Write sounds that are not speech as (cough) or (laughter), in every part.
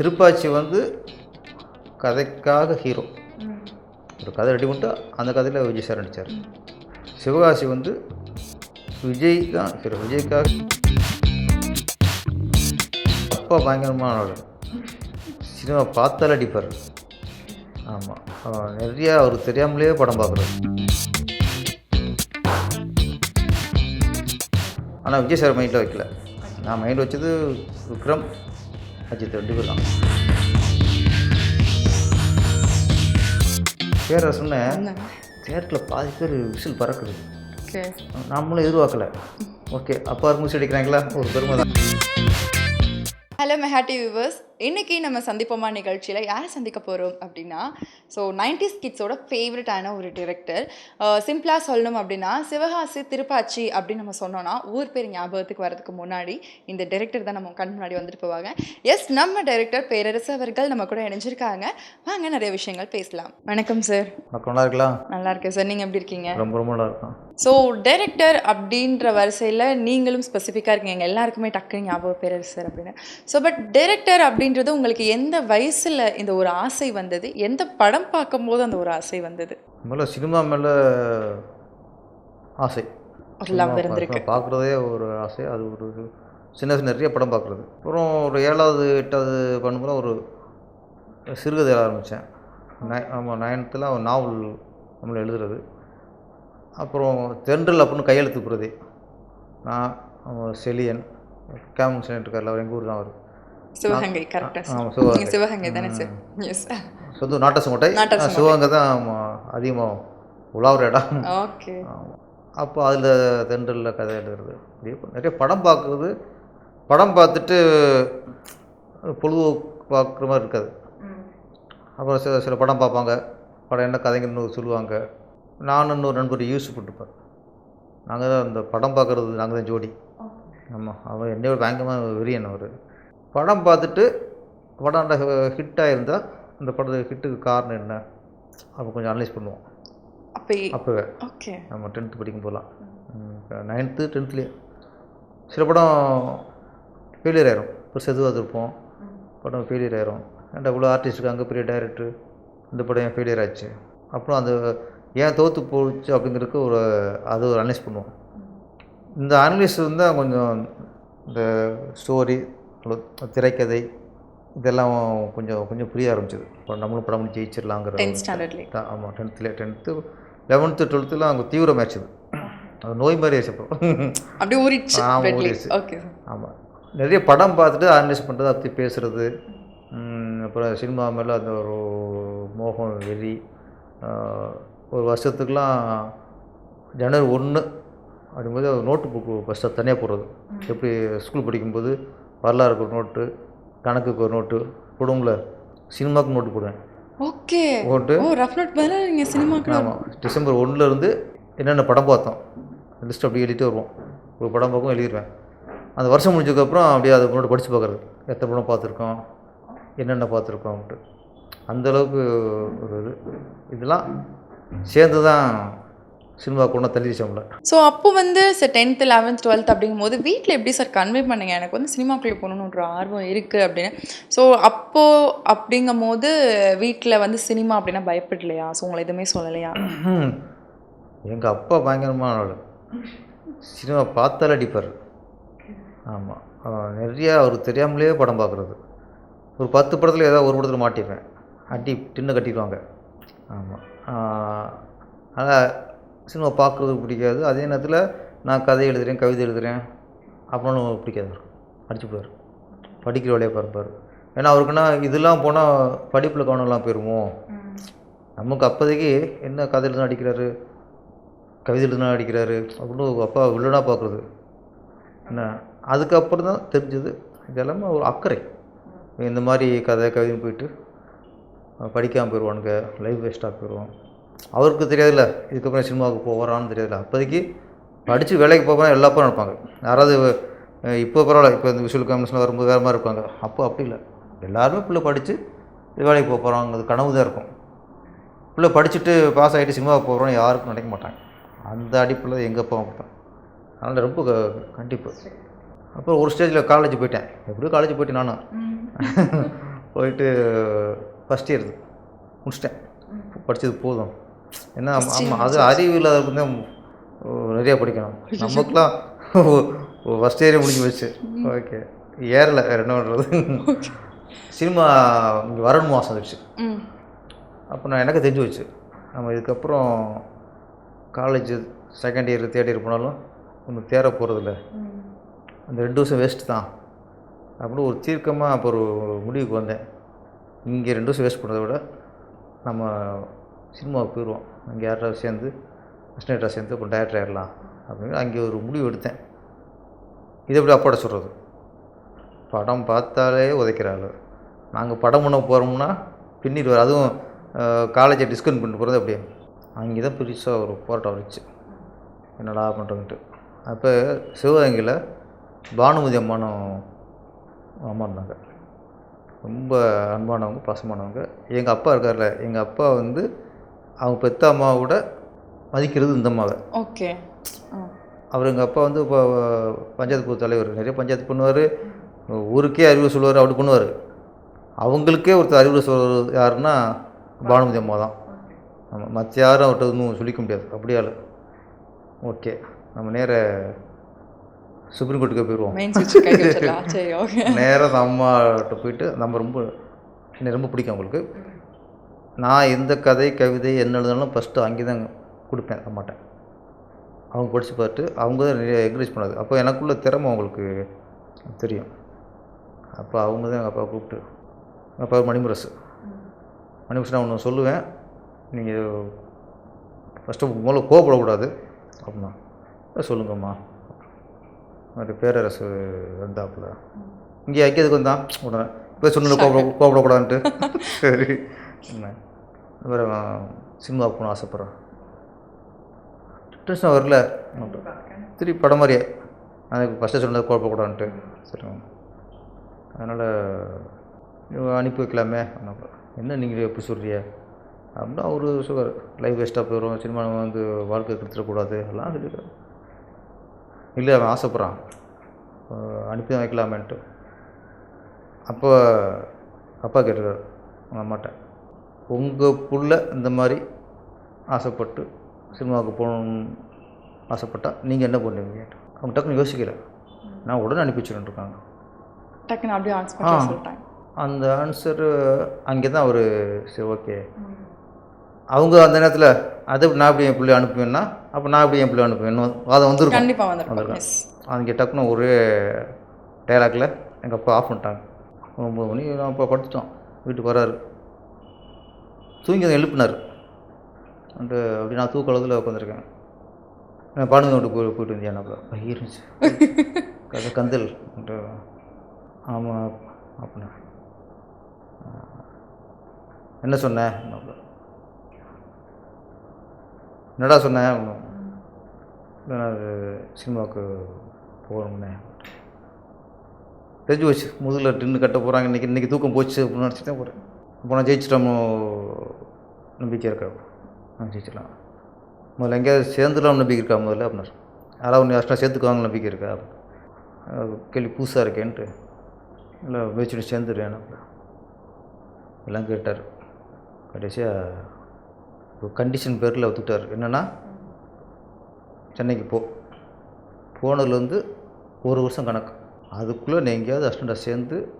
திருப்பாச்சி வந்து கதைக்காக ஹீரோ ஒரு கதை ரெடி பண்ணிட்டு அந்த கதையில் விஜய் சார் நடித்தார் சிவகாசி வந்து விஜய் தான் ஹீரோ விஜய்க்காக அப்பா பயங்கரமான ஆளு. சினிமா பார்த்தாலே அடிப்பார். ஆமாம் நிறையா அவருக்கு தெரியாமலே படம் பார்க்குறாரு. ஆனால் விஜய் சார் மைண்டில் வைக்கல. நான் மைண்ட் வச்சது விக்ரம். அஜித் ரெண்டு பேர் தான் பேர சொன்னேன் தேட்டரில் பாதி பேர் விசில் பறக்குது. நம்மளும் எதிர்பார்க்கல. ஓகே அப்பா விசில் அடிக்கிறாங்களா? ஒரு பெருமை தான் ஹலோ மெஹாட்டி வியூவர்ஸ் இன்னைக்கு நம்ம சந்திப்போமா நிகழ்ச்சியில்? யாரை சந்திக்க போகிறோம் அப்படின்னா ஸோ நைன்டிஸ் கிட்ஸோட ஃபேவரட்டான ஒரு டிரெக்டர் சிம்பிளாக சொல்லணும் அப்படின்னா சிவகாசி திருப்பாச்சி அப்படின்னு நம்ம சொன்னோன்னா ஊர் பேர் ஞாபகத்துக்கு வரதுக்கு முன்னாடி இந்த டைரக்டர் தான் நம்ம கண் முன்னாடி வந்துட்டு போவாங்க. எஸ் நம்ம டைரக்டர் பேரரசு அவர்கள் நம்ம கூட இணைஞ்சிருக்காங்க. வாங்க நிறைய விஷயங்கள் பேசலாம். வணக்கம் சார் நல்லா இருக்கலாம் நல்லா இருக்கேன் சார் நீங்கள் எப்படி இருக்கீங்க? ரொம்ப ரொம்ப நல்லா இருக்கும். ஸோ டைரக்டர் அப்படின்ற வரிசையில் நீங்களும் ஸ்பெசிஃபிக்காக இருக்கீங்க. எல்லாருக்குமே டக்குனு ஞாபகம் பேரரசு சார் அப்படின்னு. ஸோ பட் டைரக்டர் அப்படின்றது உங்களுக்கு எந்த வயசில் இந்த ஒரு ஆசை வந்தது? எந்த படம் பார்க்கும்போது அந்த ஒரு ஆசை வந்தது? முதல்ல சினிமா மேலே ஆசை. ஒரு லவ் இருந்திருக்கு. பார்க்குறதே ஒரு ஆசை. அது ஒரு சின்ன சின்ன நிறைய படம் பார்க்குறது. அப்புறம் ஒரு ஏழாவது எட்டாவது பண்ணும்போது ஒரு சிறுகதை எழுத ஆரம்பித்தேன். நை ஆமாம் நைன்த்தில் நாவல் நம்மளை எழுதுறது. அப்புறம் தென்றல் அப்படின்னு கையெழுத்து பிரதி நான் அவன் செலியன் கேமன் செலியன் இருக்கார்ல அவர் எங்கள் ஊர் தான் அவர். சிவகங்கை கரெக்டாக சிவகங்கை. தானே சார் எஸ் சொந்த நாட்டசங்கோட்டை. சிவகங்கை தான் அதிகமாக உலாவுற இடம். ஓகே. அப்போ அதில் தென்றலில் கதை எழுதுறது. நிறைய படம் பார்க்குறது. படம் பார்த்துட்டு பொழுதுபோக்கு பார்க்குற மாதிரி இருக்காது. அப்புறம் சில சில படம் பார்ப்பாங்க. படம் என்ன கதைங்கன்னு சொல்லுவாங்க. நானும் இன்னொரு நண்பர் யூஸ் பண்ணிருப்பேன் நாங்கள் தான் அந்த படம் பார்க்குறது நாங்கள் தான் ஜோடி. ஆமாம் அவன் என்னையோட பயங்கரமாக வெறியன் அவர். படம் பார்த்துட்டு படம் ஹிட் ஆகிருந்தால் அந்த படத்துக்கு ஹிட்டுக்கு காரணம் என்ன? அப்போ கொஞ்சம் அனலைஸ் பண்ணுவோம். அப்போ அப்போவே. ஓகே. நம்ம டென்த்து படிக்கும் போகலாம் நைன்த்து டென்த்துலேயே சில படம் ஃபெயிலியர் ஆயிரும். இப்போ செதுவாக இருப்போம். படம் ஃபெயிலியர் ஆயிரும். ஏன்டா இவ்வளோ ஆர்டிஸ்ட் இருக்காங்க பெரிய டைரக்டர் இந்த படம் ஏன் ஃபெயிலியர் ஆச்சு? அப்புறம் அந்த ஏன் தோற்று போச்சு அப்படிங்கிறதுக்கு ஒரு அது ஒரு அனலைஸ் பண்ணுவோம். இந்த அனலைஸ் இருந்தால் கொஞ்சம் இந்த ஸ்டோரி திரைக்கதை இதெல்லாம் கொஞ்சம் கொஞ்சம் புரிய ஆரம்பிச்சது. இப்போ நம்மளும் படம் பண்ணி ஜெயிச்சிடலாங்கிற ஆமாம் டென்த்தில் டென்த்து லெவன்த்து டுவெல்த்தில் அவங்க தீவிரம் ஆச்சு அது நோய் மாதிரி ஆச்சு அப்புறம். அப்படியே ஊறிடுச்சு ஆமா, பிளட்லி ஊறிடுச்சு. ஓகே ஆமாம் நிறைய படம் பார்த்துட்டு அனலைஸ் பண்ணுறது அதை பற்றி பேசுகிறது அப்புறம் சினிமா மேலே அந்த ஒரு மோகம் வெறி. ஒரு வருஷத்துக்கெலாம் ஜனவரி ஒன்று அப்படிங்கும்போது நோட்டு புக்கு ஃபஸ்ட்டு தனியாக போடுறது. எப்படி ஸ்கூல் படிக்கும்போது வரலாறுக்கு ஒரு நோட்டு கணக்குக்கு ஒரு நோட்டு போடுவோம்ல சினிமாவுக்கு நோட்டு போடுவேன். ஓகே. போட்டு ஓ ரஃப் நோட் பதிலாக நீங்கள் சினிமாக்கு ஆமாம் டிசம்பர் ஒன்றுலேருந்து என்னென்ன படம் பார்த்தோம் லிஸ்ட் அப்படியே எழுதிட்டு வருவோம். ஒரு படம் பார்க்கும் எழுதிடுவேன் அந்த வருஷம் முடிஞ்சதுக்கப்புறம் அப்படியே அதை முன்னாடி படித்து பார்க்குறது. எத்தனை படம் பார்த்துருக்கோம் என்னென்ன பார்த்துருக்கோம்ட்டு அந்தளவுக்கு ஒரு இது. இதெல்லாம் சேர்ந்து தான் சினிமா கொண்டு தள்ளி வச்சோம்ல ஸோ அப்போ வந்து சார் டென்த்து லெவன்த் டுவெல்த் அப்படிங்கும்போது வீட்டில் எப்படி சார் கன்வே பண்ணீங்க? எனக்கு வந்து சினிமாக்குள்ளே போகணுன்னு ஒரு ஆர்வம் இருக்குது அப்படின்னு. ஸோ அப்போது அப்படிங்கும் போது வீட்டில் வந்து சினிமா அப்படின்னா பயப்படலையா? ஸோ உங்களை எதுவுமே சொல்லலையா? எங்கள் அப்பா பயங்கரமான ஆள். சினிமா பார்த்தாலே அடிப்பார். ஆமாம் நிறையா அவருக்கு தெரியாமலே படம் பார்க்குறது ஒரு பத்து படத்தில் ஏதாவது ஒரு படத்தில் மாட்டிப்பேன். அடி டின்னு கட்டிடுவாங்க. ஆமாம் அதனால் சினிமா பார்க்குறது பிடிக்காது. அதே நேரத்தில் நான் கதை எழுதுகிறேன் கவிதை எழுதுகிறேன் அப்படின்னு பிடிக்காது அவருக்கு அடிச்சு போவார் படிக்கிற வேலையை பார்ப்பார். ஏன்னா அவருக்குன்னா இதெல்லாம் போனால் படிப்பில் கவனம்லாம் போயிருமோ? நமக்கு அப்போதைக்கு என்ன கதை எழுதுனா அடிக்கிறாரு கவிதை எழுதுனா அடிக்கிறாரு அப்படின்னு ஒரு அப்பா வில்லனாக பார்க்குறது. என்ன அதுக்கப்புறம் தான் தெரிஞ்சது. இதெல்லாமே ஒரு அக்கறை. இந்த மாதிரி கதை கவிதைன்னு போயிட்டு படிக்காமல் போயிடுவானுங்க லைஃப் வேஸ்ட்டாக போயிடுவோம் அவருக்கு தெரியாதுல்ல இதுக்கப்புறம் சினிமாவுக்கு போகிறான்னு தெரியாதுல்ல. அப்போதைக்கு படித்து வேலைக்கு போகிறோம் எல்லா பேரும் இருப்பாங்க யாராவது இப்போ பரவாயில்ல இப்போ இந்த விஷுவல் காமிஷன் வரும்போது வேறு மாதிரி இருப்பாங்க. அப்போ அப்படி இல்லை. எல்லாருமே பிள்ளை படித்து வேலைக்கு போக போகிறாங்க கனவு தான் இருக்கும். பிள்ளை படிச்சுட்டு பாஸ் ஆகிட்டு சினிமாவுக்கு போகிறோன்னு யாருக்கும் நினைக்க மாட்டாங்க. அந்த அடிப்பில் எங்கள் அப்பா தான் அதனால் ரொம்ப க- கண்டிப்பு. அப்புறம் ஒரு ஸ்டேஜில் காலேஜ் போயிட்டேன். எப்படியும் காலேஜ் போயிட்டேன் நானும். (laughs) போயிட்டு ஃபஸ்ட் இயர் முடிச்சிட்டேன். படித்தது போதும். ஏன்னா ஆமாம் அது அறிவு இல்லாதவங்க தான் நிறையா படிக்கணும். நமக்குலாம் ஃபஸ்ட் இயரே முடிஞ்சு போச்சு. ஓகே ஏறல வேறு என்ன பண்ணுறது சினிமா இங்கே வரணும் மாதம் வந்துடுச்சு அப்போ நான் எனக்கு தெரிஞ்சு வச்சு நம்ம இதுக்கப்புறம் college second year third year போனாலும் ஒன்றும் தேர போகிறதில்ல அந்த ரெண்டு வருஷம் வேஸ்ட்டு தான். அப்படின்னு ஒரு தீர்க்கமாக அப்போ ஒரு முடிவுக்கு வந்தேன். இங்கே ரெண்டு வருஷம் வேஸ்ட் பண்ணுறதை விட நம்ம சினிமாவுக்கு போயிடுவோம். அங்கே யாராவது சேர்ந்து அசிஸ்டண்ட்டாக சேர்ந்து அப்புறம் டேரக்டர் ஆயிடலாம் அப்படின்னு அங்கே ஒரு முடிவு எடுத்தேன். இதை எப்படி அப்பாட சொல்கிறது படம் பார்த்தாலே உதைக்கிறாள். நாங்கள் படம் பண்ண போகிறோம்னா வர அதுவும் காலேஜை டிஸ்கவுண்ட் பண்ணிட்டு போகிறது அப்படியே. அங்கே தான் பெருசாக ஒரு போராட்டம் வந்துச்சு. என்னடா பண்ணுறதுன்ட்டு அப்போ சிவகங்கையில் பானுமதி அம்மானும் அம்மா இருந்தாங்க. ரொம்ப அன்பானவங்க பாசமானவங்க. எங்கள் அப்பா இருக்கார்ல எங்கள் அப்பா வந்து அவங்க பெத்த அம்மாவை விட மதிக்கிறது இந்த அம்மாவை. ஓகே. அவர் எங்கள் அப்பா வந்து இப்போ பஞ்சாயத்து குழு தலைவர் நிறைய பஞ்சாயத்து பண்ணுவார். ஊருக்கே அறிவு சொல்லுவார் அப்படி பண்ணுவார். அவங்களுக்கே ஒருத்தர் அறிவுரை சொல்வது யாருன்னா பானுமதி அம்மா தான். ஆமாம் மற்ற யாரும் அவர்கிட்ட இன்னும் சொல்லிக்க முடியாது. அப்படியாள் ஓகே. நம்ம நேர சுப்ரீம் கோர்ட்டுக்கே போயிடுவோம் நேராக அந்த அம்மாட்ட போயிட்டு நம்ம ரொம்ப ரொம்ப பிடிக்கும் அவங்களுக்கு. நான் எந்த கதை கவிதை என்ன எழுதினாலும் ஃபஸ்ட்டு அங்கே தான் கொடுப்பேன் அம்மாட்ட. அவங்க படித்து பார்த்து அவங்க தான் நிறைய என்கரேஜ் பண்ணாது அப்போ எனக்குள்ள திறமை அவங்களுக்கு தெரியும். அப்போ அவங்க தான் எங்கள் அப்பா கூப்பிட்டு எங்கள் அப்பா மணிமுரசு. மணிமுரசு நான் ஒன்று சொல்லுவேன். நீங்கள் ஃபஸ்ட்டு முதல்ல கோவப்படக்கூடாது. அப்படின்னா "அஹ் சொல்லுங்கம்மா. மாதிரி பேரரசு வந்தாப்புல. இங்கே ஐக்கியத்துக்கு வந்தான். உடனே இப்போ சொன்ன கோபப்பட கோபப்படக்கூடாதுன்ட்டு சரி. என்ன வேறு சினிமா போகணும் ஆசைப்பட்றேன். டென்ஷன் வரல. திருப்பி படம் மாதிரியே. எனக்கு ஃபஸ்ட்டு சொன்னது குழப்பக்கூடாதுன்ட்டு சரி அதனால் அனுப்பி வைக்கலாமே? என்ன நீங்கள் எப்படி சொல்றிய அப்படின்னா அவர் சுகர் லைஃப் வேஸ்ட்டாக போயிடும் சினிமா வந்து வாழ்க்கை கெடுத்துடக்கூடாது எல்லாம் சொல்லியிருக்காரு இல்லை அவன் ஆசைப்பட்றான். அனுப்பி தான் வைக்கலாமேன்ட்டு. அப்போ அப்பா கேட்டிருக்காரு. அவங்க அம்மாட்ட. உங்கள் புள்ள இந்த மாதிரி ஆசைப்பட்டு சினிமாவுக்கு போகணும்னு ஆசைப்பட்டா நீங்கள் என்ன பண்ணுவீங்க? அவங்க டக்குன்னு யோசிக்கல. நான் உடனே அனுப்பி இருக்காங்க. டக்குன்னு அப்படியே ஆன்ஸ் ஆ. பண்ணி சொல்லிட்டாங்க. அந்த ஆன்சரு அங்கே தான் அவர் சரி ஓகே அவங்க அந்த நேரத்தில் அதை நான் எப்படி என் பிள்ளை அனுப்புவேன்னா அப்போ நான் எப்படி என் பிள்ளை அனுப்புவேன்? வாதம் வந்துருக்கும். கண்டிப்பா வந்திருக்கும் அங்கே டக்குன்னு ஒரே டைலாக்ல எங்கள் அப்பா ஆஃப் பண்ணிட்டாங்க. ஒம்பது மணி நான் அப்பா படுத்துட்டோம். வீட்டுக்கு வராரு. தூங்கி எழுப்பினார். அந்த அப்படி நான் தூக்கலத்தில் உட்காந்துருக்கேன் நான் பாடுங்க வீட்டுக்கு போய் போயிட்டு வந்தேன் அப்போ ஐயோ இருந்துச்சு. கதை கந்தல் ஆமாம் அப்படின்னா என்ன சொன்னேன் என்னடா சொன்னேன் இல்லை, நான் அது சினிமாவுக்கு போகணும்னே. தெரிஞ்சு போச்சு. முதுகில் டின்னு கட்ட போகிறாங்க இன்றைக்கி இன்றைக்கி தூக்கம் போச்சு அப்படின்னு நினச்சிட்டு தான் போகிறேன் இப்போ நான் ஜெயிச்சிட்டோமோ நம்பிக்கை இருக்கா? நான் ஜெயிச்சிடலாம். முதல்ல எங்கேயாவது சேர்ந்துடலாம் நம்பிக்கை இருக்கா முதல்ல அப்படினார் யாராவது ஒன்று யார்ட்டா சேர்த்துக்குவாங்க நம்பிக்கை இருக்கா? கேள்வி புதுசாக இருக்கேன்ட்டு. இல்லை முயற்சிட்டு சேர்ந்துடுறேன் எல்லாம் கேட்டார். கடைசியாக இப்போ கண்டிஷன் பேரில் ஒத்துக்கிட்டார். என்னென்னா சென்னைக்கு போ. போனதுலேருந்து ஒரு வருஷம் கணக்கு. அதுக்குள்ளே நீ எங்கேயாவது அஸ்டண்டாக சேர்ந்து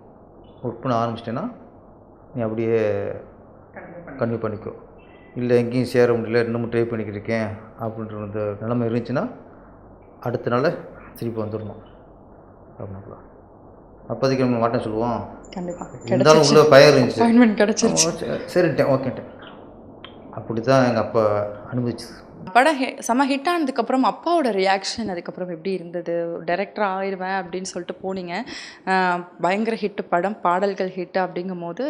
ஒர்க் பண்ண ஆரம்பிச்சிட்டேன்னா நீ அப்படியே கன்டினியூ பண்ணிக்கோ. இல்லை எங்கேயும் சேர முடியல இன்னமும் ட்ரை பண்ணிக்கிட்டு இருக்கேன் அப்படின்ற அந்த நிலைமை இருந்துச்சுன்னா அடுத்த நாள் திருப்பி வந்துடணும். அப்படின்னாப்புல. அப்போதைக்கு நம்ம மாட்டேன் சொல்லுவோம். கண்டிப்பா. இருந்தாலும் உள்ள பயம் இருந்துச்சு. சரின்ட்டேன். ஓகேன்ட்டேன். அப்படி தான் எங்கள் அப்பா அனுபவிச்சது படம் ஹி செம்ம ஹிட் ஆனதுக்கப்புறம் அப்பாவோட ரியாக்ஷன் அதுக்கப்புறம் எப்படி இருந்தது? டைரக்டர் ஆயிடுவேன் அப்படின்னு சொல்லிட்டு போனீங்க. பயங்கர ஹிட் படம் பாடல்கள் ஹிட் அப்படிங்கும் போது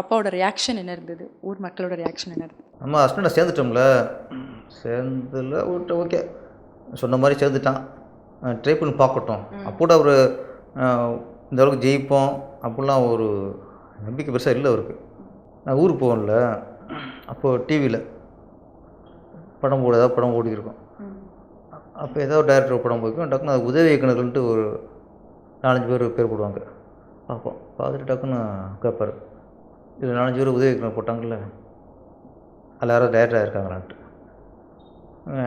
அப்பாவோட ரியாக்ஷன் என்ன இருந்தது? ஊர் மக்களோட ரியாக்ஷன் என்ன இருந்தது? நம்ம ஹஸ்பண்டை சேர்ந்துட்டோம்ல. சேர்ந்துல விட்டு ஓகே. சொன்ன மாதிரி சேர்ந்துட்டான். ட்ரை பண்ணி பார்க்கட்டும். அப்போட அவர் இந்த அளவுக்கு ஜெயிப்போம் அப்படிலாம் ஒரு நம்பிக்கை பெருசாக இல்லை அவருக்கு. நான் ஊருக்கு போவேன்ல. அப்போது டிவியில் படம் போட ஏதாவது படம் ஓடிருக்கும் அப்போ ஏதாவது டேரக்டர் படம் போய்க்கும் டக்குன்னு அது உதவி இயக்குனர்கள்ன்ட்டு ஒரு நாலஞ்சு பேர் பேர் போடுவாங்க. பார்ப்போம் பார்த்துட்டு டக்குன்னு கேட்பார் இது நாலஞ்சு பேர் உதவி இயக்குனர் போட்டாங்கல்ல அதில் யாராவது டேரக்டர் ஆகிருக்காங்களான்ட்டு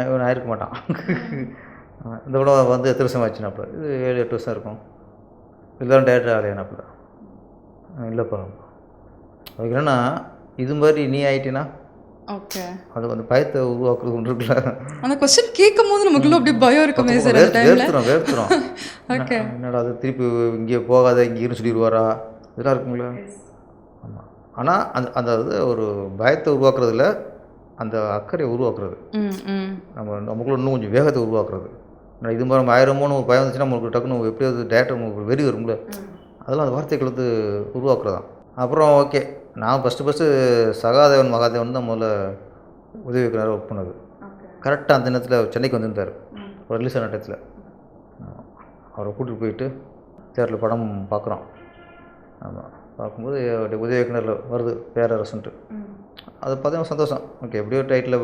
இவன் ஆயிருக்க மாட்டான். (laughs) இந்த படம் வந்து எத்தனை வருஷம் ஆச்சுனாப்புல இது ஏழு எட்டு வருஷம் இருக்கும். இதெல்லாம் டேரக்டர் ஆகலையானாப்புல இல்லைப்பா. அதுக்கு என்னன்னா இது மாதிரி நீ ஆயிட்டினா ஓகே அது வந்து பயத்தை உருவாக்குறது ஒன்று இருக்குல்ல. அந்த கொஸ்டின் கேட்கும் போது நமக்குள்ள அப்படியே பயம் இருக்குமே சார் அந்த டைம்ல வேர்த்துரும் ஓகே (laughs) என்னடா அது திருப்பி இங்கே போகாத இங்கே இருந்து சொல்லிடுவாரா? இதெல்லாம் இருக்குங்களா ஆமாம் ஆனால் அந்த அந்த இது ஒரு பயத்தை உருவாக்குறதுல அந்த அக்கறையை உருவாக்குறது. நம்ம நமக்குள்ள இன்னும் கொஞ்சம் வேகத்தை உருவாக்குறது. இது மாதிரி நம்ம ஆயிரமோன்னு ஒரு பயம் வந்துச்சுன்னா நம்மளுக்கு டக்குன்னு எப்படியாவது டேரக்டர் நமக்கு வெறி வரும்ல. அதெல்லாம் அந்த வார்த்தைகள் வந்து உருவாக்குறது தான் அப்புறம் ஓகே நான் ஃபஸ்ட்டு ஃபஸ்ட்டு சகாதேவன் மகாதேவன் தான் முதல்ல உதவி இயக்குனராக ஒர்க் பண்ணது கரெக்டாக அந்த நேரத்தில் சென்னைக்கு வந்திருந்தார். ஒரு ரிலீஸ் ஆன டயத்தில் அவரை கூட்டிகிட்டு போயிட்டு தேட்டரில் படம் பார்க்குறோம். ஆமாம் பார்க்கும்போது அப்படியே உதவி இயக்குனரில் வருது பேரரசுன்ட்டு. அது பார்த்தா சந்தோஷம். ஓகே எப்படியோ டைட்டில்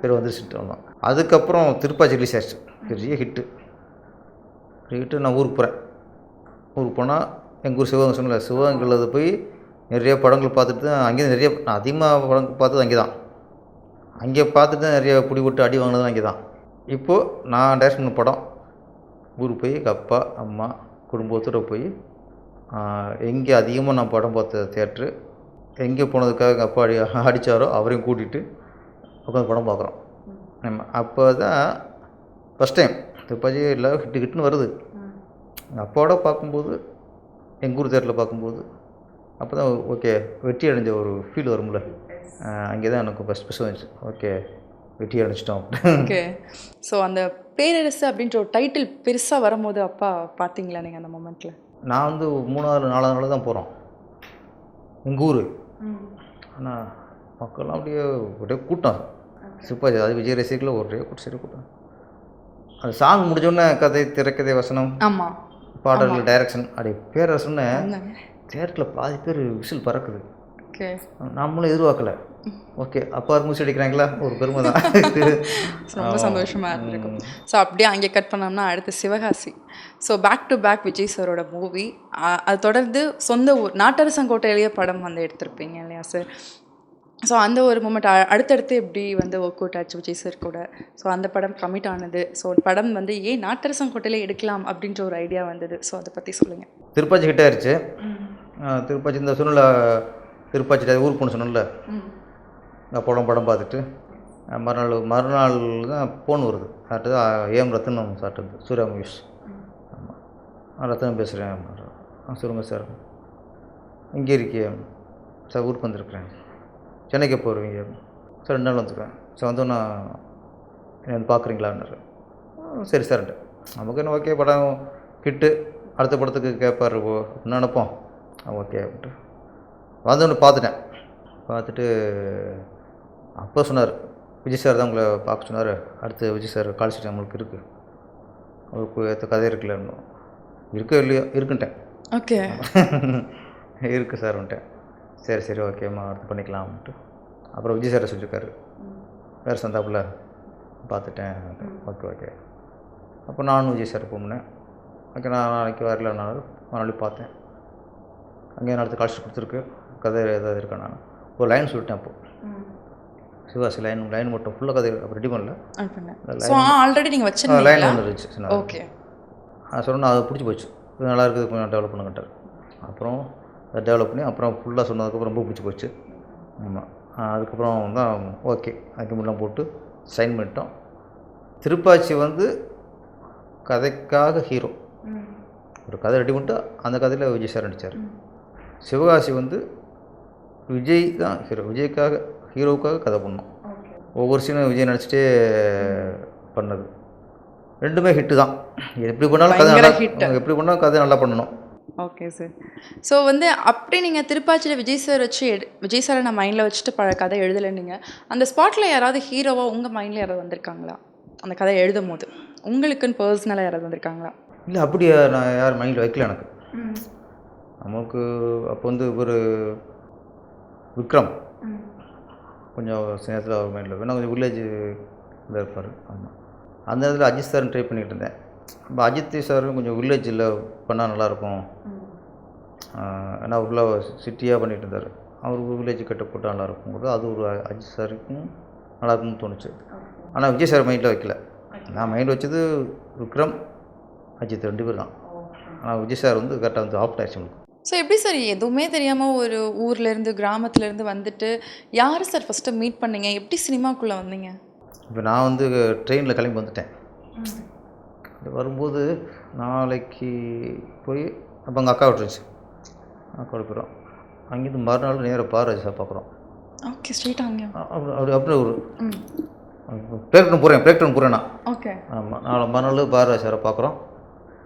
பேர் வந்துருச்சுட்டு வந்தோம் அதுக்கப்புறம் திருப்பாச்சி ரிலீஸ் ஆச்சு. பெரிய ஹிட்டு ஹிட்டு நான் ஊருக்கு போகிறேன் ஊருக்கு போனால் எங்கள் ஊர் சிவகங்கை சொன்னல சிவகங்கையில் போய் நிறைய படங்கள் பார்த்துட்டு தான் அங்கேயும் நிறைய நான் அதிகமாக படங்கள் பார்த்தது அங்கே தான் அங்கே பார்த்துட்டு தான் நிறைய பிடி விட்டு அடி வாங்கினதும் அங்கே தான் இப்போது நான் டேரக்ட் பண்ண படம் ஊருக்கு போய் எங்கள் அப்பா அம்மா குடும்பத்தோட போய் எங்கே அதிகமாக நான் படம் பார்த்த தேட்ரு எங்கே போனதுக்காக எங்கள் அப்பா அடி அடித்தாரோ அவரையும் கூட்டிகிட்டு உட்காந்து படம் பார்க்குறோம். நம்ம அப்போ தான் ஃபஸ்ட் டைம் துப்பாச்சி இல்லை ஹிட்டு ஹிட்டுன்னு வருது. எங்கள் அப்பாவோட பார்க்கும்போது எங்கள் ஊர் தேட்டரில் பார்க்கும்போது அப்போ தான் ஓகே வெற்றி அடைஞ்ச ஒரு ஃபீல் வரும்ல. அங்கே தான் எனக்கு ஃபஸ்ட் ஃபஸ்ட் வந்துச்சு. ஓகே வெற்றி அடைச்சிட்டோம் ஓகே ஸோ அந்த பேரரசு அப்படின்ற ஒரு டைட்டில் பெருசாக வரும்போது அப்பா பார்த்தீங்களா நீங்கள் அந்த மொமெண்ட்டில் நான் வந்து மூணாவது நாலாவது நாள் தான் போகிறோம் எங்கள் ஊர். ஆனால் மக்கள்லாம் அப்படியே ஒரே கூட்டம். சிப்பாஜி அது விஜய் ரசிகர்கள் ஒரே கூட்டம் சரி கூட்டம். அந்த சாங் முடிஞ்சோடனே கதை திரைக்கதை வசனம் ஆமாம் பாடல்கள் டைரக்ஷன் அப்படி பேரரசுன்னு தேட்டரில் பாதி பேர் விசில் பறக்குது. ஓகே. நம்மளும் எதிர்பார்க்கல. ஓகே அப்பா மூச்சு அடிக்கிறாங்களா? ஒரு பெருமை தான். (laughs) ரொம்ப சந்தோஷமாக இருந்திருக்கும். ஸோ அப்படியே அங்கே கட் பண்ணோம்னா அடுத்து Sivakasi. So back to back Vijay சாரோட மூவி அது தொடர்ந்து சொந்த ஊர் நாட்டரசங்கோட்டையிலேயே படம் வந்து எடுத்திருப்பீங்க இல்லையா சார் ஸோ அந்த ஒரு மூமெண்ட் அடுத்தடுத்து எப்படி வந்து ஒர்க் அவுட் ஆச்சு விஜய் சார் கூட? ஸோ அந்த படம் கமிட் ஆனது. ஸோ படம் வந்து ஏன் நாட்டரசங்கோட்டையிலே எடுக்கலாம் அப்படின்ற ஒரு ஐடியா வந்தது. ஸோ அதை பற்றி சொல்லுங்கள் திருப்பாச்சி கிட்டே ஆயிடுச்சு ஆ, திருப்பாச்சி இந்த சொன்னல திருப்பாச்சி ஊருக்கு போகணும் சொன்னல நான் படம் படம் பார்த்துட்டு மறுநாள் மறுநாள் தான் ஃபோன் வருது. சார்ட்டு தான் ஏஎம் ரத்னம் சார்ட்டு சூர்யா மூவிஸ் ஆமாம் ரத்னம் பேசுகிறேன் ஆ சொல்லுங்கள் சார். இங்கே இருக்கே சார் ஊருக்கு வந்திருக்கிறேன். சென்னைக்கு போகிறீங்க சார் ரெண்டு நாள் வந்துருக்கேன். சார் வந்தோன்னா என்ன வந்து பார்க்குறீங்களான்னாரு "ஆ, சரி சார்ன்ட்டு நமக்கு என்ன ஓகே படம் கிட்டு அடுத்த படத்துக்கு கேட்பாரு அப்படின்னு நினைப்போம்? ஓகே அப்படின்ட்டு வந்தோன்னு பார்த்துட்டேன். பார்த்துட்டு அப்போ சொன்னார் விஜய் சார் தான் உங்களை பார்க்க சொன்னார். அடுத்து விஜய் சார் கால் ஷீட் நம்மளுக்கு இருக்குது அவருக்கு ஏற்ற கதை இருக்குல்ல இன்னும். இருக்கோ இல்லையோ இருக்குன்ட்டேன். ஓகே. (laughs) இருக்குது சார் வந்துட்டேன் சரி சரி ஓகேம்மா அடுத்து பண்ணிக்கலாம்ட்டு. அப்புறம் விஜய் சாரை சொல்லியிருக்காரு. வேறு சந்தாப்புல. பார்த்துட்டேன். Okay okay. அப்போ நானும் விஜய் சார் போனேன் ஓகே நான் நாளைக்கு வரலனாலும் மறுநாளைக்கு பார்த்தேன். அங்கேயே அடுத்த கால்ஷீட் கொடுத்துருக்கு. கதை ஏதாவது இருக்கா நான்? ஒரு லைன் சொல்லிட்டேன் அப்போ. சிவாசி லைன் லைன் மட்டும் ஃபுல்லாக கதை ரெடி பண்ணல. ஆல்ரெடி நீங்கள் லைன் ஒன்று இருந்துச்சு சின்ன ஓகே நான் சொன்னேன் அது பிடிச்சி போச்சு. இது நல்லா இருக்குது கொஞ்சம் டெவலப் பண்ணுங்கட்டார் அப்புறம் அதை டெவலப் பண்ணி அப்புறம் ஃபுல்லாக சொன்னதுக்கப்புறம் ரொம்ப பிடிச்சி போச்சு. ஆமாம் அதுக்கப்புறம் தான் ஓகே அக்ரிமெண்ட்லாம் போட்டு சைன் பண்ணிட்டோம். திருப்பாச்சி வந்து கதைக்காக ஹீரோ ஒரு கதை ரெடி பண்ணிட்டு அந்த கதையில் விஜய் சார் நடித்தார் சிவகாசி வந்து விஜய் தான் ஹீரோ விஜய்க்காக ஹீரோவுக்காக கதை பண்ணோம். ஒவ்வொரு சீனும் விஜய் நடிச்சிட்டே பண்ணது. ரெண்டுமே ஹிட்டு தான். எப்படி பண்ணாலும் கதை நல்லா. எப்படி பண்ணாலும் கதை நல்லா பண்ணணும். ஓகே சார் ஸோ வந்து அப்படி நீங்கள் திருப்பாச்சியில் விஜய் சார் வச்சு எடு விஜய் சாரை நான் மைண்டில் வச்சுட்டு பல கதை எழுதலைன்னீங்க. அந்த ஸ்பாட்டில் யாராவது ஹீரோவாக உங்கள் மைண்டில் யாராவது வந்திருக்காங்களா? அந்த கதை எழுதும் போது உங்களுக்குன்னு பர்சனலாக யாராவது வந்திருக்காங்களா? இல்லை அப்படி நான் யார் மைண்டில் வைக்கல எனக்கு. நமக்கு அப்போ வந்து ஒரு விக்ரம். கொஞ்சம் நேரத்தில் அவர் மைண்டில் வேணா கொஞ்சம் வில்லேஜ் இதாக இருப்பார். ஆமாம் அந்த நேரத்தில் அஜித் சார்னு ட்ரை பண்ணிகிட்டு இருந்தேன். இப்போ அஜித் சாரும் கொஞ்சம் வில்லேஜில் பண்ணால் நல்லாயிருக்கும் ஏன்னா உள்ள சிட்டியாக பண்ணிகிட்டு இருந்தார். அவர் வில்லேஜ் கட்ட போட்டால் நல்லா இருக்கும்போது அது ஒரு அஜித் சாருக்கும் நல்லா இருக்கும்னு தோணுச்சு. ஆனால் விஜய் சார் மைண்டில் வைக்கல. நான் மைண்ட் வச்சது விக்ரம் அஜித் ரெண்டு பேர் தான். ஆனால் விஜய் சார் வந்து கரெக்டாக வந்து ஆஃப்ட் ஆச்சு உங்களுக்கு ஸோ எப்படி சார் எதுவுமே தெரியாமல் ஒரு ஊர்லேருந்து கிராமத்துலேருந்து வந்துட்டு யார் சார் ஃபஸ்ட்டு மீட் பண்ணீங்க? எப்படி சினிமாக்குள்ளே வந்தீங்க? இப்போ நான் வந்து ட்ரெயினில் கிளம்பி வந்துட்டேன். வரும்போது நாளைக்கு போய் அப்போ அங்கே அக்கா விட்டுருச்சு அக்கா போயிடும் அங்கேருந்து மறுநாள் நேராக சார் பார்க்குறோம் ஓகே ஸ்ட்ரெயிட்டாக அங்கே அப்படி அப்படி அப்படியே ஒரு ம். பிரேக்டன் போகிறேன் பிரேக்டன் போகிறேன் நான் ஓகே ஆமாம் நாளை மறுநாள் பாரதி சாரை பார்க்குறோம்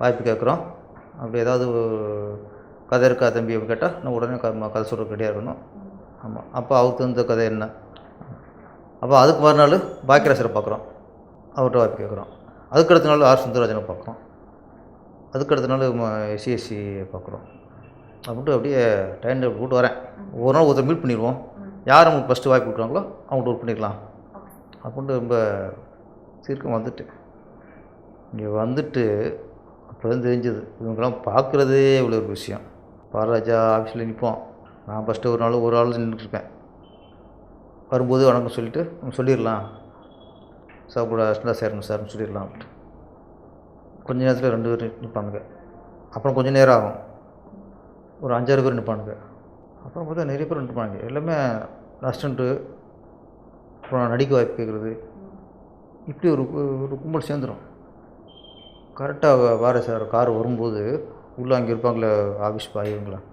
வாய்ப்பு கேட்குறோம். அப்படி ஏதாவது கதை இருக்கா தம்பி அப்படின்னு கேட்டால் நான் உடனே க கதை சொல்கிற ரெடியாக இருக்கணும். ஆமாம் அப்போ அவருக்கு தகுந்த கதை என்ன? அப்போ அதுக்கு மறுநாள் பாக்கியராசரை பார்க்குறோம் அவர்கிட்ட வாய்ப்பு கேட்குறோம் அதுக்கு அடுத்த நாள் ஆர் சுந்தரராஜனை பார்க்குறோம் அதுக்கு அடுத்த நாள் எஸ்சிஎஸ்சி பார்க்குறோம் அப்படின்ட்டு அப்படியே டைம் டேபிள் போட்டு வரேன். ஒரு நாள் ஒருத்தர் மீட் பண்ணிடுவோம். யார் அவங்களுக்கு ஃபஸ்ட்டு வாய்ப்பு கொடுக்குறாங்களோ அவங்கள்ட்ட ஒர்க் பண்ணிக்கலாம் அப்படின்ட்டு ரொம்ப சீர்க்கம் வந்துட்டு. இங்கே வந்துட்டு அப்போ தான் தெரிஞ்சது. இவங்கெல்லாம் பார்க்குறதே இவ்வளோ ஒரு விஷயம். பாரராஜா ஆஃபீஸில் நிற்போம் நான் ஃபஸ்ட்டு ஒரு நாள் ஒரு ஆள் நின்றுட்டுருப்பேன் வரும்போது வணக்கம் சொல்லிவிட்டு சொல்லிடலாம். சார் கூட அஸ்டா சேரணும் சார்னு சொல்லிடலாம். அப்படின்ட்டு. கொஞ்ச நேரத்தில் ரெண்டு பேர் நிற்பானுங்க அப்புறம் கொஞ்சம் நேரம் ஆகும். ஒரு அஞ்சாறு பேர் நிற்பானுங்க அப்புறம் பார்த்தா நிறைய பேர் நிற்பானுங்க எல்லாமே அசிஸ்டண்ட்டு அப்புறம் நடிக்க வாய்ப்பு கேட்குறது. இப்படி ஒரு ஒரு கும்பல் சேர்ந்துடும் கரெக்டாக வார சார் கார் வரும்போது உள்ளே அங்கே இருப்பாங்களே ஆஃபீஸ் பாய் இவங்களாம்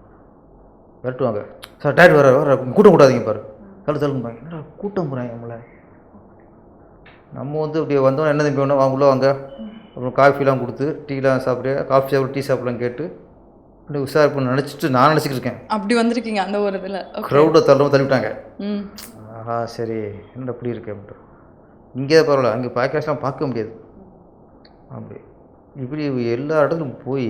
விரட்டுவாங்க. சார் டயர் வர வர கூட்டம் கூட்டாதீங்க பாரு. தள்ளு தள்ளுப்பாங்க என்னடா கூட்டம் போகிறாங்க நம்மளை? நம்ம வந்து இப்படி வந்தோம் என்ன தம்பி வேணும் வாங்க உள்ள வாங்க. அப்புறம் காஃபிலாம் கொடுத்து டீலாம் சாப்பிடு. காஃபி சாப்பிட டீ சாப்பிடலாம் கேட்டு அப்படி விசாரிப்பு நினச்சிட்டு நான் நினச்சிக்கிட்டு இருக்கேன். அப்படி வந்திருக்கீங்க அந்த ஒரு இதில். க்ரௌடை தள்ளும் தள்ளிவிட்டாங்க. ம். ஆஹா சரி. என்னடா இப்படி இருக்கு அப்படின்ட்டு. இங்கே பரவாயில்ல. அங்கே பாட்காஸ்ட்லாம் பார்க்க முடியாது. அப்படி. இப்படி எல்லா இடத்துலையும் போய்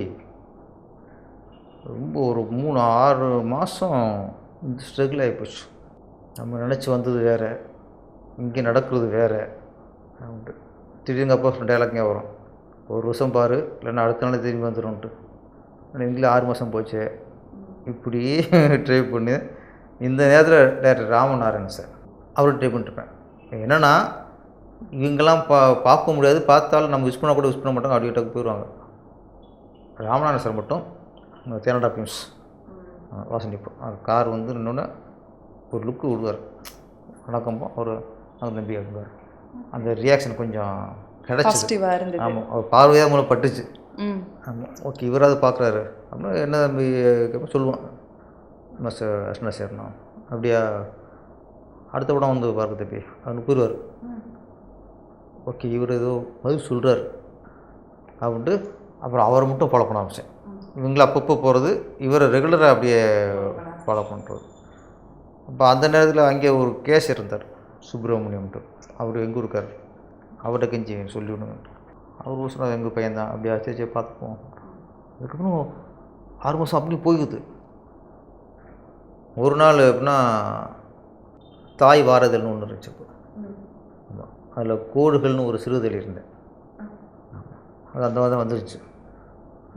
ரொம்ப ஒரு மூணு ஆறு மாதம் இந்த ஸ்ட்ரகிள் ஆகிப்போச்சு நம்ம நினச்சி வந்தது வேறு இங்கே நடக்கிறது வேறு அப்படின்ட்டு. திடீர்னு அப்போ டைலாக்ங்க வரும். ஒரு வருஷம் பாரு இல்லைன்னா அடுத்த நாள் திரும்பி வந்துடும்ன்ட்டு எங்களும் ஆறு மாதம் போச்சு. இப்படி ட்ரை (laughs) பண்ணி இந்த நேரத்தில் டேரக்டர் ராமநாராயணன் சார் அவரும் ட்ரை பண்ணிட்டுருப்பேன் என்னென்னா இவங்கெல்லாம் பா பார்க்க முடியாது பார்த்தாலும் நம்ம யூஸ் பண்ணால் கூட யூஸ் பண்ண மாட்டாங்க அப்படியே போயிடுவாங்க. ராமநாதன் சார் மட்டும் அங்கே தேனடா பிம்ஸ் வாசனிப்போம் அது கார் வந்து இன்னொன்று ஒரு லுக்கு விடுவார். வணக்கம் ஒரு அவங்க நம்பி அப்படிவார் அந்த ரியாக்ஷன் கொஞ்சம் இருந்தது. ஆமாம் அவர் பார்வையாக மூலம் பட்டுச்சு. ஆமாம் ஓகே இவராது பார்க்குறாரு. அப்படின்னா என்ன தம்பி என்ன சார் அஷ்னா சேர்ண்ணா அப்படியா? அடுத்த படம் வந்து பார்க்க தம்பி அவனு போயிடுவார் ஓகே இவர் ஏதோ பதில் சொல்கிறார் அப்படின்ட்டு அப்புறம் அவரை மட்டும் ஃபாலோ பண்ண ஆரம்பிச்சேன். இவங்கள அப்பப்போ போகிறது இவரை ரெகுலராக அப்படியே ஃபாலோ பண்ணுறது அப்போ அந்த நேரத்தில் அங்கே ஒரு கேஸ் இருந்தார் சுப்பிரமணியம்ட்டு அவர் எங்கே இருக்கார்? அவர்கிட்ட கெஞ்சி சொல்லி விடுங்க. அவர் சொன்னார் எங்கள் பையன் தான் அப்படியே சரி சரி பார்த்துப்போம். அதுக்கப்புறம் ஆறு மாதம் அப்படியே போயிடுது. ஒரு நாள் எப்படின்னா தாய் வாரதல்னு ஒன்று இருந்துச்சு அப்போ. அதில் கோடுகள்னு ஒரு சிறுதல் இருந்தேன் அது அந்த மாதிரி தான் வந்துருச்சு.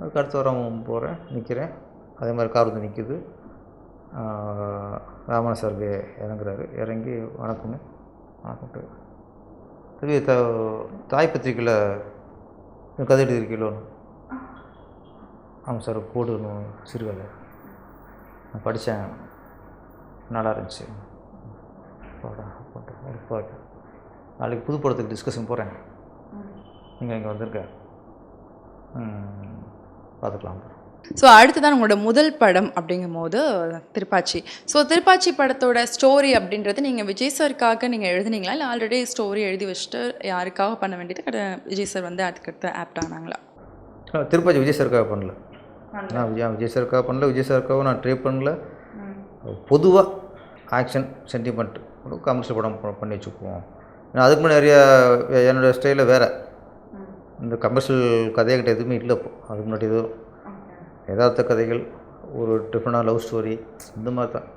அதுக்கு அடுத்த வாரம் போகிறேன் நிற்கிறேன் அதே மாதிரி கார் வந்து நிற்குது ராமன சார் இறங்குறாரு. இறங்கி வணக்கம்னு வணக்கம்ட்டு திரும்பி த தாய் பத்திரிக்கையில் கதை எழுதியிருக்கீங்களோன்னு ஆமாம் சார் போடணும் சிறுகதை. நான் படித்தேன். நல்லா இருந்துச்சு. போடா போட்டேன் ஒரு போட்டு. நாளைக்கு புது படத்துக்கு டிஸ்கஷன் போகிறேன் நீங்கள் இங்கே வந்திருக்க பார்த்துக்கலாம். ஸோ அடுத்ததான் உங்களோட முதல் படம் அப்படிங்கும் போது திருப்பாச்சி. ஸோ திருப்பாச்சி படத்தோட ஸ்டோரி அப்படின்றது நீங்கள் விஜய் சாருக்காக நீங்கள் எழுதுனீங்களா? இல்லை ஆல்ரெடி ஸ்டோரி எழுதி வச்சுட்டு யாருக்காக பண்ண வேண்டியது? கடை விஜய் சார் வந்து அதுக்கடுத்து ஆப்ட் ஆனாங்களா? ஆ, திருப்பதி விஜய் சாருக்காக பண்ணல. நான் விஜய் விஜய் சாருக்காக பண்ணல. விஜய் சாருக்காக நான் ட்ரை பண்ணல. பொதுவாக ஆக்ஷன் சென்டிமெண்ட் கமர்ஷியல் படம் பண்ணி வச்சுக்குவோம். அதுக்கு முன்னாடி நிறைய என்னோடய ஸ்டைலில் வேறு. இந்த கமர்ஷியல் கதையை கிட்ட எதுவுமே இல்லை இப்போ அதுக்கு முன்னாடி ஏதோ யதார்த்த கதைகள் ஒரு டிஃப்ரெண்டான லவ் ஸ்டோரி இந்த மாதிரி தான்.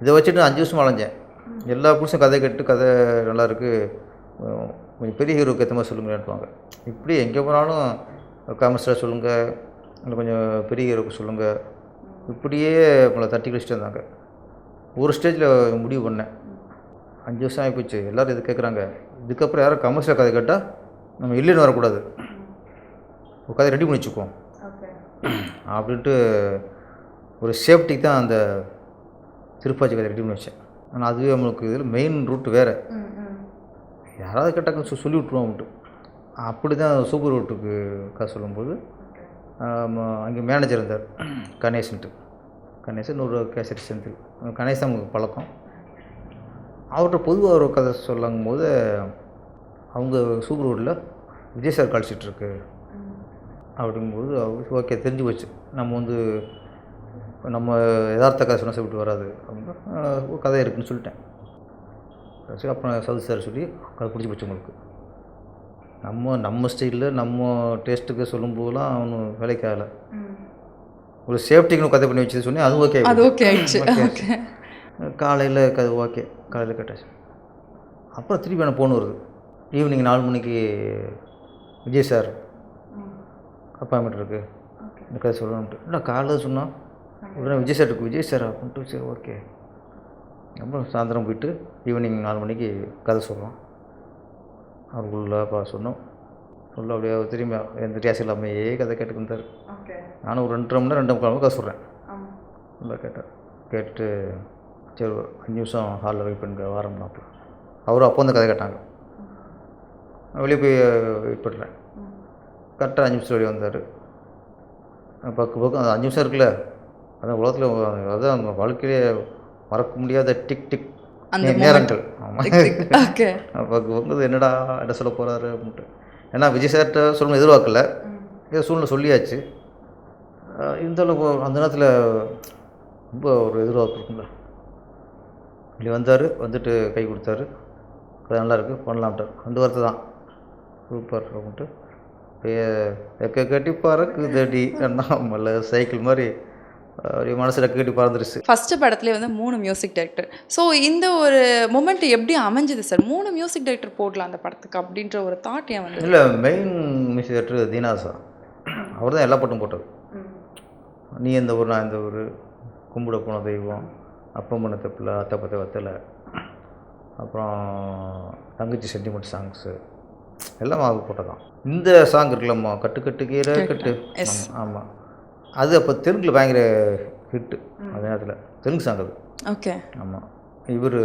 இதை வச்சுட்டு நான் அஞ்சு வருஷம் அலைஞ்சேன். எல்லா புதுசும் கதை கேட்டு கதை நல்லா இருக்கு. அஹ் கொஞ்சம் பெரிய ஹீரோக்கு ஏற்ற மாதிரி சொல்லுங்கன்னுவாங்க இப்படி எங்கே போனாலும் கமர்ஷியலாக சொல்லுங்கள் இல்லை கொஞ்சம் பெரிய ஹீரோக்கு சொல்லுங்கள் இப்படியே நம்மளை தட்டி கழிச்சிட்டு இருந்தாங்க ஒரு ஸ்டேஜில் முடிவு பண்ணேன். அஞ்சு வருஷம் ஆகிப்போச்சு எல்லோரும் இது கேட்குறாங்க இதுக்கப்புறம் யாரும் கமர்ஷியல் கதை கேட்டால் நம்ம இல்லைன்னு வரக்கூடாது. கதை ரெடி பண்ணி வச்சுக்குவோம். அப்படின்ட்டு ஒரு சேஃப்டிக்கு தான் அந்த திருப்பாச்சி கதை ரெடி பண்ணி வச்சேன். ஆனால் அதுவே நம்மளுக்கு இதில் மெயின் ரூட் வேறு. யாராவது கேட்டாக்க சொல்லி விட்ருவோம் அப்படின்ட்டு அப்படி தான் சூப்பர் ரூட்டுக்கு கதை சொல்லும்போது அங்கே மேனேஜர் இருந்தார் கணேசன்ட்டு. கணேசன் ஒரு கேசட் செந்தில் கணேசன் நமக்கு பழக்கம். அவர்கிட்ட பொதுவாக ஒரு கதை சொல்லும் போது அவங்க சூப்பர் ரோட்டில் விஜய் சார் கழிச்சிட்டு இருக்கு அப்படிங்கும்போது அவர் ஓகே தெரிஞ்சு போச்சு. நம்ம வந்து நம்ம யதார்த்த கதை சொன்னால் சொல்லிட்டு வராது. அப்படின்னா கதை இருக்குன்னு சொல்லிட்டேன். சரி அப்புறம் சவுத் சார் சொல்லி கதை பிடிச்சி போச்சு உங்களுக்கு. நம்ம நம்ம ஸ்டைலில் நம்ம டேஸ்ட்டுக்கு சொல்லும்போதெல்லாம் அவனு வேலைக்கு ஆகலை. ஒரு சேஃப்டிக்குன்னு கதை பண்ணி வச்சு சொன்னேன் அது ஓகே அது ஓகே ஆயிடுச்சு. ஓகே காலையில் கதை ஓகே காலையில் கட்டாச்சு. அப்புறம் திருப்பி எனக்கு ஃபோன் வருது. ஈவினிங் நாலு மணிக்கு விஜய் சார் அப்பாயின்மெண்ட் இருக்குது இந்த கதை சொல்லணும்ட்டு. இல்லை காலையில் சொன்னால் உடனே விஜய் சார் இருக்கு விஜய் சார் அப்படின்ட்டு சரி ஓகே. அப்புறம் சாயந்தரம் போயிட்டு ஈவினிங் நாலு மணிக்கு கதை சொல்கிறோம் அவருக்குள்ளப்பா சொன்னோம். சொல்ல அப்படியே திரும்பி எந்த ரியாஸ் இல்லாமையே கதை கேட்டுக்கு இருந்தார். நானும் ஒரு ரெண்டரை மணி நேரம் ரெண்டு முக்கால் மணி கதை சொல்கிறேன் நல்லா கேட்டார். கேட்டுட்டு சரி அஞ்சு நிமிஷம் ஹாலில் வெயிட் பண்ணுங்க வாரம்னாப்புல அவரும் அப்போ வந்து கதை கேட்டாங்க. வெளியே போய் வெயிட் பண்ணுறேன் கரெக்டாக அஞ்சு நிமிஷம் வெளியே வந்தார். பக்கு பக்கம் அந்த அஞ்சு நிமிஷம் இருக்குல்ல? அதான் உலகத்தில் அதான் நம்ம வாழ்க்கையிலே மறக்க முடியாத டிக் டிக் நேரங்கள். பக்கு (laughs) பக்கம் என்னடா என்ன சொல்ல போகிறாரு அப்படின்ட்டு. ஏன்னா விஜய் சார்கிட்ட சொல்லணும் எதிர்பார்க்கல. ஏதோ சூழ்நிலை சொல்லியாச்சு. இருந்தாலும் அந்த நேரத்தில் ரொம்ப ஒரு எதிர்பார்ப்பு இருக்கும்ல. இப்படி வந்தார் வந்துட்டு கை கொடுத்தாரு. அது நல்லா இருக்கு பண்ணலாம்ட்டார். ரெண்டு வார்த்தை தான். சூப்பர் அப்படின்ட்டு அப்படியே ரெக்க கட்டி பறக்குதடி. அண்ணாமலை சைக்கிள் மாதிரி அப்படியே மனசு ரெக்க கட்டி பறந்துருச்சு. ஃபஸ்ட்டு படத்துலேயே வந்து மூணு மியூசிக் டைரக்டர் ஸோ இந்த ஒரு மொமெண்ட் எப்படி அமைஞ்சது சார் மூணு மியூசிக் டைரக்டர் போடலாம் அந்த படத்துக்கு அப்படின்ற ஒரு தாட் ஏன் வந்து இல்லை மெயின் மியூசிக் டேரக்டர் தீனாசா அவர் தான் எல்லா பாட்டும் போட்டது. நீ எந்த ஊர் நான் எந்த ஊர்? கும்பிட போன தெய்வம் அப்பம் பண்ண தப்பில் அத்தை பத்த வத்தலை. அப்புறம் தங்கச்சி சென்டிமெண்ட் சாங்ஸு எல்லாம் அவர் போட்டதான் இந்த சாங் இருக்குல்லம்மா கட்டு கட்டு கீரை கட்டு. ஆமாம் அது அப்போ தெலுங்கில் பயங்கர ஹிட்டு அந்த நேரத்தில். தெலுங்கு சாங் அது. ஓகே. ஆமாம் இவர்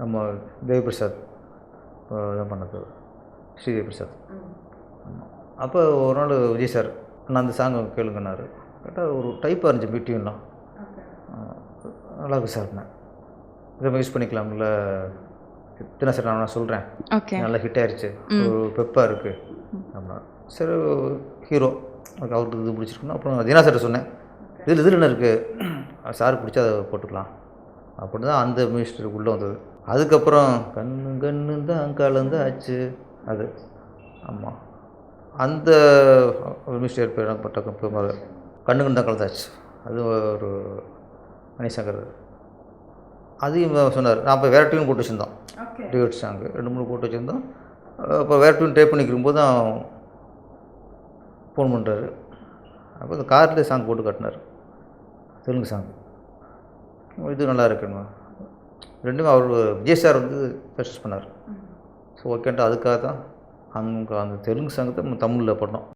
நம்ம தேவிபிரசாத் இதான் பண்ணது. ஸ்ரீதேவி பிரசாத் ஆமாம் அப்போ ஒரு நாள் விஜய் சார் நான் அந்த சாங் கேளுங்கன்னாரு. கேட்டால் ஒரு டைப்பாக இருந்துச்சு பிடியூன்னா நல்லா இருக்கு சார். நான் இதை யூஸ் பண்ணிக்கலாம்ல. இத்தனை சார் நான் சொல்கிறேன் ஓகே நல்லா ஹிட் ஆயிருச்சு. ஒரு பெப்பாக இருக்குது அப்படின்னா சரி ஹீரோ அவருக்கு இது பிடிச்சிருக்குன்னா அப்புறம் தீனா சார்ட்ட சொன்னேன். இதில் இதில் என்ன இருக்குது சார் பிடிச்சா அதை போட்டுக்கலாம். அப்படின்னு தான் அந்த மினிஸ்டருக்கு உள்ளே வந்தது. அதுக்கப்புறம் கண்ணு கண்ணு தான் கலந்து ஆச்சு அது. ஆமாம் அந்த மினிஸ்டர் பேர் பட்ட கண்ணு கண்ணு தான் கலந்தாச்சு. அது ஒரு மணிசங்கர். அதையும் சொன்னார். நான் இப்போ வேறு டியூன் போட்டு வச்சுருந்தோம். டியூட் சாங்கு ரெண்டு மூணு போட்டு வச்சுருந்தோம். அப்போ வேறு டியூன் டேப் பண்ணிக்கும் போது தான் ஃபோன் பண்ணுறாரு அப்போ இந்த கார்லேயே சாங் போட்டு காட்டினார். தெலுங்கு சாங் இது நல்லா இருக்குன்னு. ரெண்டுமே அவர் விஜய் சார் வந்து சக்ஸஸ் பண்ணார். ஸோ ஓகேன்ட்டு அதுக்காக தான் அங்கே அந்த தெலுங்கு சாங்கத்தை நம்ம தமிழில் பண்ணோம்